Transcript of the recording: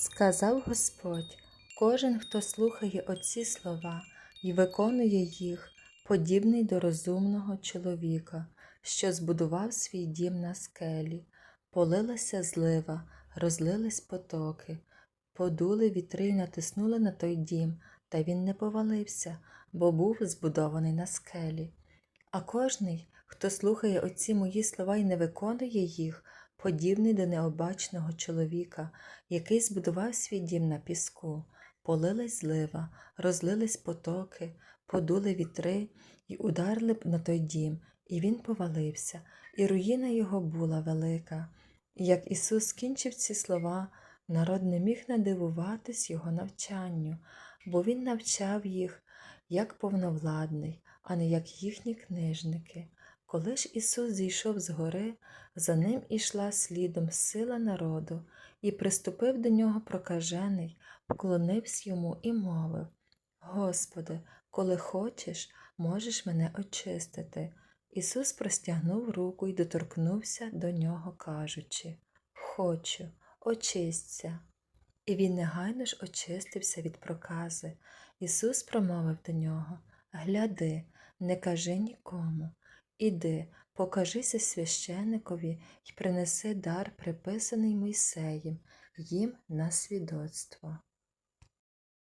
Сказав Господь, кожен, хто слухає оці слова і виконує їх, подібний до розумного чоловіка, що збудував свій дім на скелі, полилася злива, розлились потоки, подули вітри й натиснули на той дім, та він не повалився, бо був збудований на скелі. А кожний, хто слухає оці мої слова і не виконує їх, подібний до необачного чоловіка, який збудував свій дім на піску. Полилась злива, розлились потоки, подули вітри і ударили б на той дім, і він повалився, і руїна його була велика. Як Ісус скінчив ці слова, народ не міг надивуватись його навчанню, бо Він навчав їх як повновладний, а не як їхні книжники. Коли ж Ісус зійшов з гори, за ним ішла слідом сила народу, і приступив до нього прокажений, вклонився йому і мовив Господи, коли хочеш, можеш мене очистити. Ісус простягнув руку і доторкнувся до нього, кажучи Хочу, очисться. І він негайно ж очистився від прокази. Ісус промовив до нього Гляди, не кажи нікому. Іди, покажися священикові і принеси дар, приписаний Мойсеєм, їм на свідоцтво.